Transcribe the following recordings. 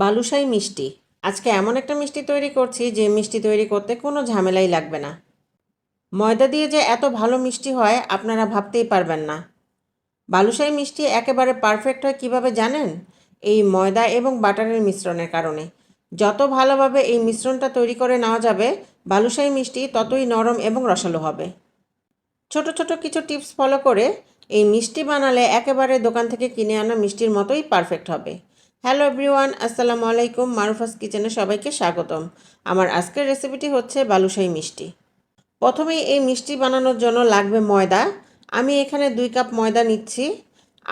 বালুশাই মিষ্টি। আজকে এমন একটা মিষ্টি তৈরি করছি যে মিষ্টি তৈরি করতে কোনো ঝামেলাই লাগবে না। ময়দা দিয়ে যে এত ভালো মিষ্টি হয়, আপনারা ভাবতেই পারবেন না। বালুশাই মিষ্টি একেবারে পারফেক্ট হয় কীভাবে জানেন? এই ময়দা এবং বাটারের মিশ্রণের কারণে। যত ভালোভাবে এই মিশ্রণটা তৈরি করে নেওয়া যাবে, বালুশাই মিষ্টি ততই নরম এবং রসালো হবে। ছোট ছোট কিছু টিপস ফলো করে এই মিষ্টি বানালে একেবারে দোকান থেকে কিনে আনা মিষ্টির মতোই পারফেক্ট হবে। হ্যালো এভরিওয়ান, আসসালামু আলাইকুম, মারুফাস কিচেনে সবাইকে স্বাগতম। আমার আজকের রেসিপিটি হচ্ছে বালুশাই মিষ্টি। প্রথমেই এই মিষ্টি বানানোর জন্য লাগবে ময়দা। আমি এখানে দুই কাপ ময়দা নিচ্ছি,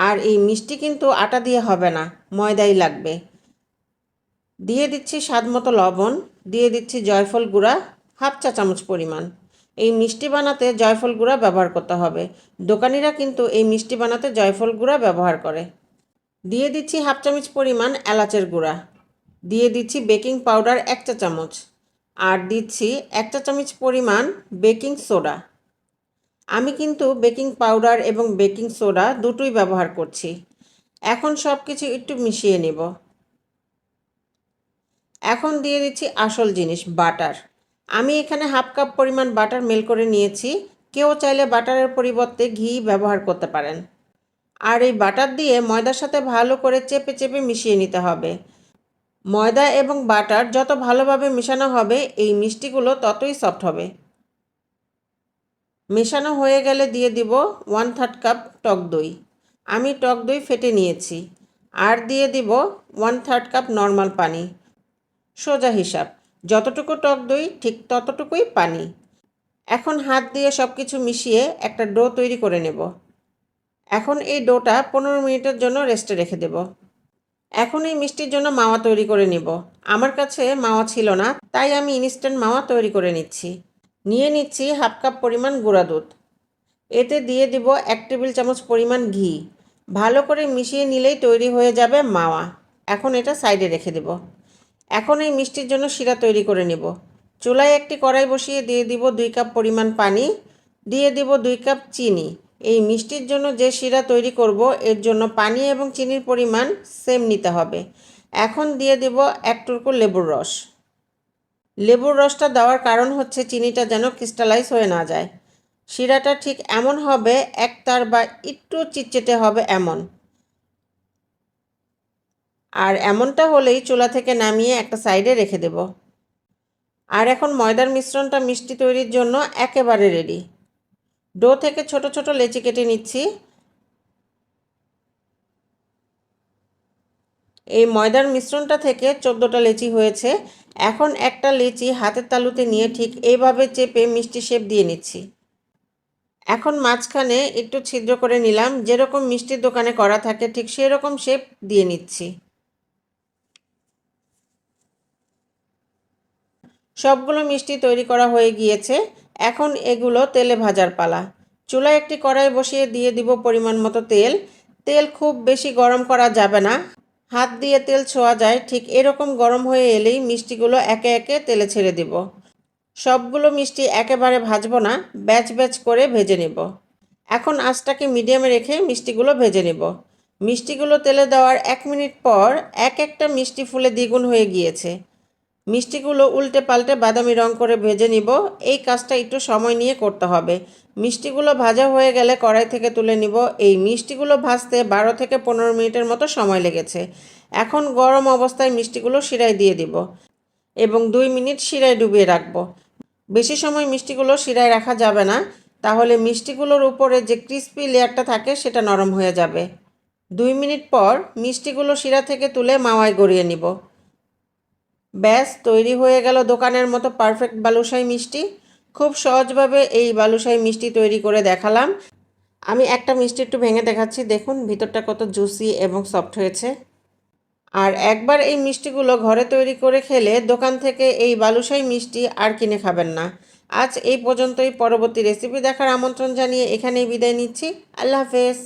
আর এই মিষ্টি কিন্তু আটা দিয়ে হবে না, ময়দাই লাগবে। দিয়ে দিচ্ছি স্বাদ মতো লবণ, দিয়ে দিচ্ছি জয়ফল গুঁড়া, হাফ চা চামচ পরিমাণ। এই মিষ্টি বানাতে জয়ফল গুঁড়া ব্যবহার করতে হবে। দোকানিরা কিন্তু এই মিষ্টি বানাতে জয়ফল গুঁড়া ব্যবহার করে। দিয়ে দিচ্ছি হাফ চামচ পরিমাণ এলাচের গুঁড়া। দিয়ে দিচ্ছি বেকিং পাউডার এক চা চামচ। আর দিচ্ছি এক চা চামচ পরিমাণ বেকিং সোডা। আমি কিন্তু বেকিং পাউডার এবং বেকিং সোডা দুটোই ব্যবহার করছি। এখন সব কিছু একটু মিশিয়ে নেব। এখন দিয়ে দিচ্ছি আসল জিনিস, বাটার। আমি এখানে হাফ কাপ পরিমাণ বাটার মেল করে নিয়েছি। কেউ চাইলে বাটারের পরিবর্তে ঘি ব্যবহার করতে পারেন। আর এই বাটার দিয়ে ময়দার সাথে ভালো করে চেপে চেপে মিশিয়ে নিতে হবে। ময়দা এবং বাটার যত ভালোভাবে মেশানো হবে, এই মিষ্টিগুলো ততই সফট হবে। মেশানো হয়ে গেলে দিয়ে দিব ওয়ান থার্ড কাপ টক দই। আমি টক দই ফেটে নিয়েছি। আর দিয়ে দিব ওয়ান থার্ড কাপ নর্মাল পানি। সোজা হিসাব, যতটুকু টক দই, ঠিক ততটুকুই পানি। এখন হাত দিয়ে সব কিছু মিশিয়ে একটা ডো তৈরি করে নেব। এখন এই ডোটা পনেরো মিনিটের জন্য রেস্টে রেখে দেব। এখন এই মিষ্টির জন্য মাওয়া তৈরি করে নিব। আমার কাছে মাওয়া ছিল না, তাই আমি ইনস্ট্যান্ট মাওয়া তৈরি করে নিচ্ছি। নিয়ে নিচ্ছি হাফ কাপ পরিমাণ গুঁড়া দুধ। এতে দিয়ে দিব এক টেবিল চামচ পরিমাণ ঘি। ভালো করে মিশিয়ে নিলেই তৈরি হয়ে যাবে মাওয়া। এখন এটা সাইডে রেখে দেব। এখন এই মিষ্টির জন্য শিরা তৈরি করে নেব। চুলায় একটি কড়াই বসিয়ে দিয়ে দিব দুই কাপ পরিমাণ পানি। দিয়ে দিব দুই কাপ চিনি। এই মিষ্টির জন্য যে শিরা তৈরি করব, এর জন্য পানি এবং চিনির পরিমাণ সেম নিতে হবে। এখন দিয়ে দেব এক টুকরো লেবুর রস। লেবুর রসটা দেওয়ার কারণ হচ্ছে চিনিটা যেন ক্রিস্টালাইজ হয়ে না যায়। শিরাটা ঠিক এমন হবে একতার বা একটু চিটচেটে হবে এমন। আর এমনটা হলেই চুলা থেকে নামিয়ে একটা সাইডে রেখে দেব। আর এখন ময়দার মিশ্রণটা মিষ্টি তৈরির জন্য একেবারে রেডি ডো থেকে ছোট ছোট লেচি কেটে নিচ্ছি। এই ময়দার মিশ্রণটা থেকে চোদ্দোটা লেচি হয়েছে। এখন একটা লেচি হাতের তালুতে নিয়ে ঠিক এইভাবে চেপে মিষ্টি শেপ দিয়ে নিচ্ছি। এখন মাঝখানে একটু ছিদ্র করে নিলাম। যেরকম মিষ্টির দোকানে করা থাকে ঠিক সেরকম শেপ দিয়ে নিচ্ছি। সবগুলো মিষ্টি তৈরি করা হয়ে গিয়েছে। এখন এগুলো তেলে ভাজার পালা। চুলায় একটি কড়াই বসিয়ে দিয়ে দিব পরিমাণ মতো তেল। তেল খুব বেশি গরম করা যাবে না। হাত দিয়ে তেল ছোঁয়া যায়, ঠিক এরকম গরম হয়ে এলেই মিষ্টিগুলো একে একে তেলে ছেড়ে দিব। সবগুলো মিষ্টি একেবারে ভাজবো না, ব্যাচ ব্যাচ করে ভেজে নেব। এখন আঁচটাকে মিডিয়ামে রেখে মিষ্টিগুলো ভেজে নেব। মিষ্টিগুলো তেলে দেওয়ার এক মিনিট পর এক একটা মিষ্টি ফুলে দ্বিগুণ হয়ে গিয়েছে। মিষ্টিগুলো উল্টে পাল্টে বাদামি রং করে ভেজে নিব। এই কাজটা একটু সময় নিয়ে করতে হবে। মিষ্টিগুলো ভাজা হয়ে গেলে কড়াই থেকে তুলে নিব। এই মিষ্টিগুলো ভাজতে বারো থেকে পনেরো মিনিটের মতো সময় লেগেছে। এখন গরম অবস্থায় মিষ্টিগুলো শিরায় দিয়ে দিব এবং দুই মিনিট শিরায় ডুবিয়ে রাখব। বেশি সময় মিষ্টিগুলো শিরায় রাখা যাবে না। তাহলে মিষ্টিগুলোর উপরে যে ক্রিস্পি লেয়ারটা থাকে সেটা নরম হয়ে যাবে। দুই মিনিট পর মিষ্টিগুলো শিরা থেকে তুলে মাওয়ায় গড়িয়ে নিব। ব্যাস, তৈরি হয়ে গেল দোকানের মতো পারফেক্ট বালুশাই মিষ্টি। খুব সহজভাবে এই বালুশাই মিষ্টি তৈরি করে দেখালাম। আমি একটা মিষ্টি একটু ভেঙে দেখাচ্ছি। দেখুন, ভিতরটা কত জুসি এবং সফট হয়েছে। আর একবার এই মিষ্টিগুলো ঘরে তৈরি করে খেলে দোকান থেকে এই বালুশাই মিষ্টি আর কিনে খাবেন না। আজ এই পর্যন্তই। পরবর্তী রেসিপি দেখার আমন্ত্রণ জানিয়ে এখানেই বিদায় নিচ্ছি। আল্লাহ হাফেজ।